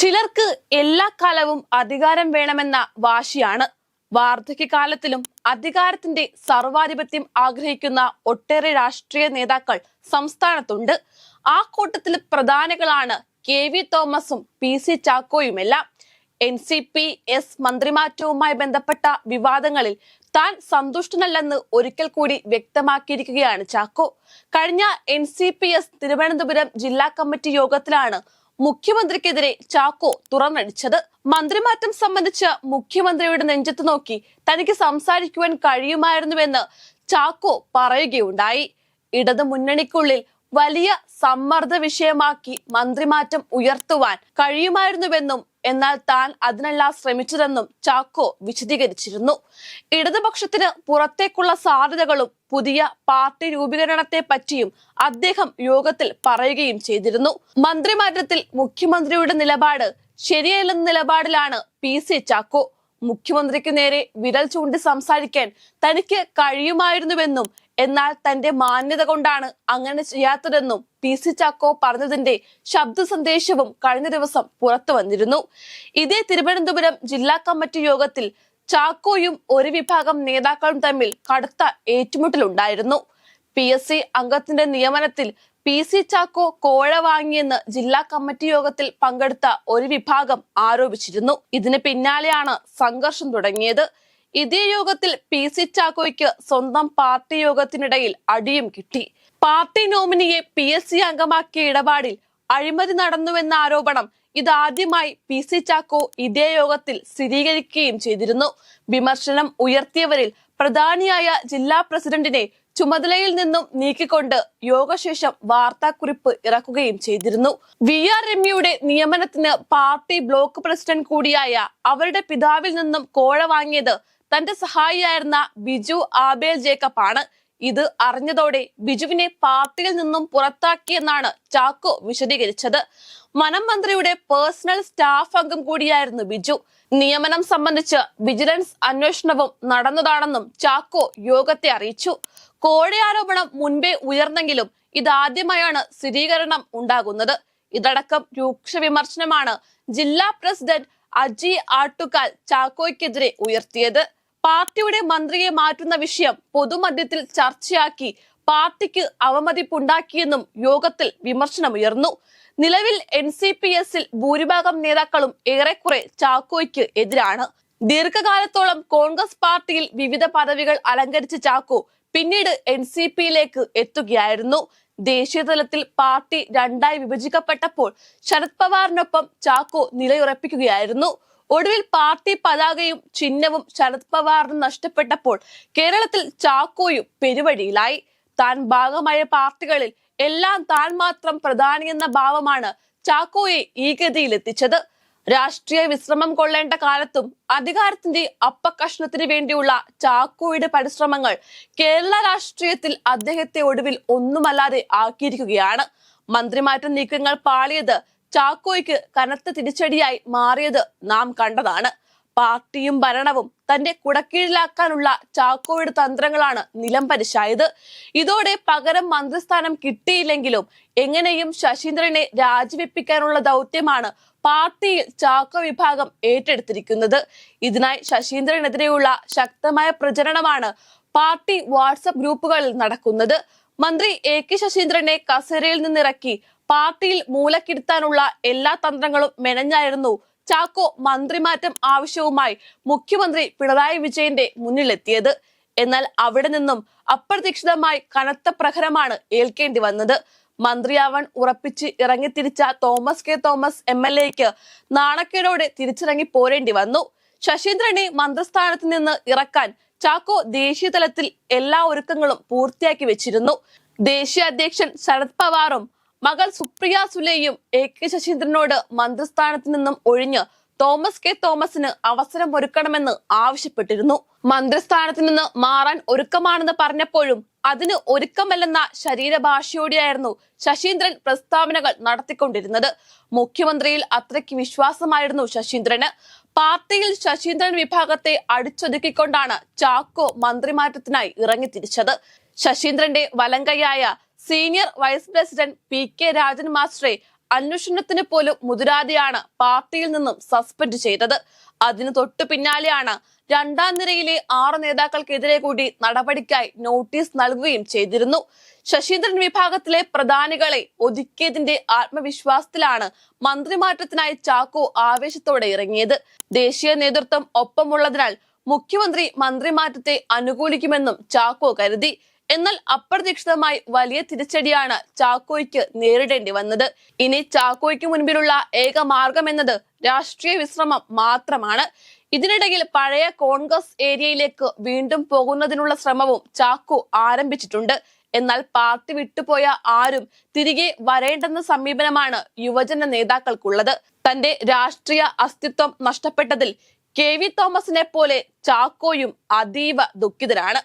ചിലർക്ക് എല്ലാ കാലവും അധികാരം വേണമെന്ന വാശിയാണ്. വാർദ്ധക്യകാലത്തിലും അധികാരത്തിന്റെ സർവാധിപത്യം ആഗ്രഹിക്കുന്ന ഒട്ടേറെ രാഷ്ട്രീയ നേതാക്കൾ സംസ്ഥാനത്തുണ്ട്. ആ കൂട്ടത്തിൽ പ്രധാനികളാണ് കെ വി തോമസും പി സി ചാക്കോയുമെല്ലാം. എൻ സി പി എസ് മന്ത്രിമാറ്റവുമായി ബന്ധപ്പെട്ട വിവാദങ്ങളിൽ താൻ സന്തുഷ്ടനല്ലെന്ന് ഒരിക്കൽ കൂടി വ്യക്തമാക്കിയിരിക്കുകയാണ് ചാക്കോ. കഴിഞ്ഞ N C P S Thiruvananthapuram ജില്ലാ കമ്മിറ്റി യോഗത്തിലാണ് മുഖ്യമന്ത്രിക്കെതിരെ ചാക്കോ തുറന്നടിച്ചത്. മന്ത്രിമാറ്റം സംബന്ധിച്ച് മുഖ്യമന്ത്രിയുടെ നെഞ്ചത്ത് നോക്കി തനിക്ക് സംസാരിക്കുവാൻ കഴിയുമായിരുന്നുവെന്ന് ചാക്കോ പറയുകയുണ്ടായി. ഇടതു മുന്നണിക്കുള്ളിൽ വലിയ സമ്മർദ്ദ വിഷയമാക്കി മന്ത്രിമാറ്റം ഉയർത്തുവാൻ കഴിയുമായിരുന്നുവെന്നും എന്നാൽ താൻ അതിനല്ല ശ്രമിച്ചതെന്നും ചാക്കോ വിശദീകരിച്ചിരുന്നു. ഇടതുപക്ഷത്തിന് പുറത്തേക്കുള്ള സാധ്യതകളും പുതിയ പാർട്ടി രൂപീകരണത്തെ പറ്റിയും അദ്ദേഹം യോഗത്തിൽ പറയുകയും ചെയ്തിരുന്നു. മന്ത്രിമാറ്റത്തിൽ മുഖ്യമന്ത്രിയുടെ നിലപാട് ശരിയല്ലെന്ന നിലപാടിലാണ് പി സി ചാക്കോ. മുഖ്യമന്ത്രിക്ക് നേരെ വിരൽ ചൂണ്ടി സംസാരിക്കാൻ തനിക്ക് കഴിയുമായിരുന്നുവെന്നും എന്നാൽ തന്റെ മാന്യത കൊണ്ടാണ് അങ്ങനെ ചെയ്യാത്തതെന്നും പി സി ചാക്കോ പറഞ്ഞതിന്റെ ശബ്ദ സന്ദേശവും കഴിഞ്ഞ ദിവസം പുറത്തു വന്നിരുന്നു. ഇതേ തിരുവനന്തപുരം ജില്ലാ കമ്മിറ്റി യോഗത്തിൽ ചാക്കോയും ഒരു വിഭാഗം നേതാക്കളും തമ്മിൽ കടുത്ത ഏറ്റുമുട്ടലുണ്ടായിരുന്നു. പി എസ് സി അംഗത്തിന്റെ നിയമനത്തിൽ പി സി ചാക്കോ കോഴ വാങ്ങിയെന്ന് ജില്ലാ കമ്മിറ്റി യോഗത്തിൽ പങ്കെടുത്ത ഒരു വിഭാഗം ആരോപിച്ചിരുന്നു. ഇതിന് പിന്നാലെയാണ് സംഘർഷം തുടങ്ങിയത്. ഇതേ യോഗത്തിൽ പി സി ചാക്കോയ്ക്ക് സ്വന്തം പാർട്ടി യോഗത്തിനിടയിൽ അടിയും കിട്ടി. പാർട്ടി നോമിനിയെ പി എസ് സി അംഗമാക്കിയ ഇടപാടിൽ അഴിമതി നടന്നുവെന്ന ആരോപണം ഇതാദ്യമായി പി സി ചാക്കോ ഇതേ യോഗത്തിൽ സ്ഥിരീകരിക്കുകയും ചെയ്തിരുന്നു. വിമർശനം ഉയർത്തിയവരിൽ പ്രധാനിയായ ജില്ലാ പ്രസിഡന്റിനെ ചുമതലയിൽ നിന്നും നീക്കിക്കൊണ്ട് യോഗശേഷം വാർത്താക്കുറിപ്പ് ഇറക്കുകയും ചെയ്തിരുന്നു. വി ആർ രമ്യയുടെ നിയമനത്തിന് പാർട്ടി ബ്ലോക്ക് പ്രസിഡന്റ് കൂടിയായ അവരുടെ പിതാവിൽ നിന്നും കോഴ വാങ്ങിയത് തന്റെ സഹായിയായിരുന്ന ബിജു ആബേൽ ജേക്കബ് ആണ് ഇത് അറിഞ്ഞതോടെ ബിജുവിനെ പാർട്ടിയിൽ നിന്നും പുറത്താക്കിയെന്നാണ് ചാക്കോ വിശദീകരിച്ചത്. വനം മന്ത്രിയുടെ പേഴ്സണൽ സ്റ്റാഫ് അംഗം കൂടിയായിരുന്നു ബിജു. നിയമനം സംബന്ധിച്ച് വിജിലൻസ് അന്വേഷണവും നടന്നതാണെന്നും ചാക്കോ യോഗത്തെ അറിയിച്ചു. കോഴയാരോപണം മുൻപേ ഉയർന്നെങ്കിലും ഇതാദ്യമായാണ് സ്ഥിരീകരണം ഉണ്ടാകുന്നത്. ഇതടക്കം രൂക്ഷ വിമർശനമാണ് ജില്ലാ പ്രസിഡന്റ് അജി ആട്ടുകാൽ ചാക്കോയ്ക്കെതിരെ ഉയർത്തിയത്. പാർട്ടിയുടെ മന്ത്രിയെ മാറ്റുന്ന വിഷയം പൊതുമധ്യത്തിൽ ചർച്ചയാക്കി പാർട്ടിക്ക് അവമതിപ്പുണ്ടാക്കിയെന്നും യോഗത്തിൽ വിമർശനമുയർന്നു. നിലവിൽ എൻ സി പി എസിൽ ഭൂരിഭാഗം നേതാക്കളും ഏറെക്കുറെ ചാക്കോയ്ക്ക് എതിരാണ്. ദീർഘകാലത്തോളം കോൺഗ്രസ് പാർട്ടിയിൽ വിവിധ പദവികൾ അലങ്കരിച്ച ചാക്കോ പിന്നീട് എൻ സി പിയിലേക്ക് എത്തുകയായിരുന്നു. ദേശീയതലത്തിൽ പാർട്ടി രണ്ടായി വിഭജിക്കപ്പെട്ടപ്പോൾ ശരത് പവാറിനൊപ്പം ചാക്കോ നിലയുറപ്പിക്കുകയായിരുന്നു. ഒടുവിൽ പാർട്ടി പതാകയും ചിഹ്നവും ശരത് പവാറിന് നഷ്ടപ്പെട്ടപ്പോൾ കേരളത്തിൽ ചാക്കോയും പെരുവഴിയിലായി. താൻ ഭാഗമായ പാർട്ടികളിൽ എല്ലാം താൻ മാത്രം പ്രധാനിയെന്ന ഭാവമാണ് ചാക്കോയെ ഈ ഗതിയിലെത്തിച്ചത്. രാഷ്ട്രീയ വിശ്രമം കൊള്ളേണ്ട കാലത്തും അധികാരത്തിന്റെ അപ്പകഷ്ണത്തിന് വേണ്ടിയുള്ള ചാക്കോയുടെ പരിശ്രമങ്ങൾ കേരള രാഷ്ട്രീയത്തിൽ അദ്ദേഹത്തെ ഒടുവിൽ ഒന്നുമല്ലാതെ ആക്കിയിരിക്കുകയാണ്. മന്ത്രിമാറ്റ നീക്കങ്ങൾ പാളിയത് ചാക്കോയ്ക്ക് കനത്ത തിരിച്ചടിയായി മാറിയത് നാം കണ്ടതാണ്. പാർട്ടിയും ഭരണവും തന്റെ കുടക്കീഴിലാക്കാനുള്ള ചാക്കോയുടെ തന്ത്രങ്ങളാണ് നിലം പരിശായത്. ഇതോടെ പകരം മന്ത്രിസ്ഥാനം കിട്ടിയില്ലെങ്കിലും എങ്ങനെയും ശശീന്ദ്രനെ രാജിവെപ്പിക്കാനുള്ള ദൗത്യമാണ് പാർട്ടിയിൽ ചാക്കോ വിഭാഗം ഏറ്റെടുത്തിരിക്കുന്നത്. ഇതിനായി ശശീന്ദ്രനെതിരെയുള്ള ശക്തമായ പ്രചരണമാണ് പാർട്ടി വാട്സപ്പ് ഗ്രൂപ്പുകളിൽ നടക്കുന്നത്. മന്ത്രി എ കെ ശശീന്ദ്രനെ കസേരയിൽ നിന്നിറക്കി പാർട്ടിയിൽ മൂലക്കിരുത്താനുള്ള എല്ലാ തന്ത്രങ്ങളും മെനഞ്ഞായിരുന്നു ചാക്കോ മന്ത്രിമാറ്റം ആവശ്യവുമായി മുഖ്യമന്ത്രി പിണറായി വിജയന്റെ മുന്നിലെത്തിയത്. എന്നാൽ അവിടെ നിന്നും അപ്രതീക്ഷിതമായി കനത്ത പ്രഹരമാണ് ഏൽക്കേണ്ടി വന്നത്. മന്ത്രിയാവാൻ ഉറപ്പിച്ച് ഇറങ്ങിത്തിരിച്ച Thomas K. Thomas M. L. എക്ക് നാണക്കേടോടെ തിരിച്ചിറങ്ങി പോരേണ്ടി വന്നു. ശശീന്ദ്രനെ മന്ത്രിസ്ഥാനത്ത് നിന്ന് ഇറക്കാൻ ചാക്കോ ദേശീയതലത്തിൽ എല്ലാ ഒരുക്കങ്ങളും പൂർത്തിയാക്കി വെച്ചിരുന്നു. ദേശീയ അധ്യക്ഷൻ ശരത് പവാറും മകൾ സുപ്രിയ സുലെയും എ കെ ശശീന്ദ്രനോട് മന്ത്രിസ്ഥാനത്ത് നിന്നും ഒഴിഞ്ഞ് തോമസ് കെ തോമസിന് അവസരം ഒരുക്കണമെന്ന് ആവശ്യപ്പെട്ടിരുന്നു. മന്ത്രിസ്ഥാനത്ത് നിന്ന് മാറാൻ ഒരുക്കമാണെന്ന് പറഞ്ഞപ്പോഴും അതിന് ഒരുക്കമല്ലെന്ന ശരീരഭാഷയോടെയായിരുന്നു ശശീന്ദ്രൻ പ്രസ്താവനകൾ നടത്തിക്കൊണ്ടിരുന്നത്. മുഖ്യമന്ത്രിയിൽ അത്രയ്ക്ക് വിശ്വാസമായിരുന്നു ശശീന്ദ്രന്. പാർട്ടിയിൽ ശശീന്ദ്രൻ വിഭാഗത്തെ അടിച്ചൊതുക്കിക്കൊണ്ടാണ് ചാക്കോ മന്ത്രിമാറ്റത്തിനായി ഇറങ്ങിത്തിരിച്ചത്. ശശീന്ദ്രന്റെ വലങ്കയായ senior vice president P K Rajan മാസ്റ്ററെ അന്വേഷണത്തിന് പോലും മുതിരാതെയാണ് പാർട്ടിയിൽ നിന്നും സസ്പെൻഡ് ചെയ്തത്. അതിന് തൊട്ടു പിന്നാലെയാണ് രണ്ടാം നിരയിലെ ആറ് നേതാക്കൾക്കെതിരെ കൂടി നടപടിക്കായി നോട്ടീസ് നൽകുകയും ചെയ്തിരുന്നു. ശശീന്ദ്രൻ വിഭാഗത്തിലെ പ്രധാനികളെ ഒതുക്കിയതിന്റെ ആത്മവിശ്വാസത്തിലാണ് മന്ത്രിമാറ്റത്തിനായി ചാക്കോ ആവേശത്തോടെ ഇറങ്ങിയത്. ദേശീയ നേതൃത്വം ഒപ്പമുള്ളതിനാൽ മുഖ്യമന്ത്രി മന്ത്രിമാറ്റത്തെ അനുകൂലിക്കുമെന്നും ചാക്കോ കരുതി. എന്നാൽ അപ്രതീക്ഷിതമായി വലിയ തിരിച്ചടിയാണ് ചാക്കോയ്ക്ക് നേരിടേണ്ടി വന്നത്. ഇനി ചാക്കോയ്ക്ക് മുൻപിലുള്ള ഏക മാർഗം എന്നത് രാഷ്ട്രീയ വിശ്രമം മാത്രമാണ്. ഇതിനിടയിൽ പഴയ കോൺഗ്രസ് ഏരിയയിലേക്ക് വീണ്ടും പോകുന്നതിനുള്ള ശ്രമവും ചാക്കോ ആരംഭിച്ചിട്ടുണ്ട്. എന്നാൽ പാർട്ടി വിട്ടുപോയ ആരും തിരികെ വരേണ്ടെന്ന സമീപനമാണ് യുവജന നേതാക്കൾക്കുള്ളത്. തന്റെ രാഷ്ട്രീയ അസ്തിത്വം നഷ്ടപ്പെട്ടതിൽ കെ വി തോമസിനെ പോലെ ചാക്കോയും അതീവ ദുഃഖിതരാണ്.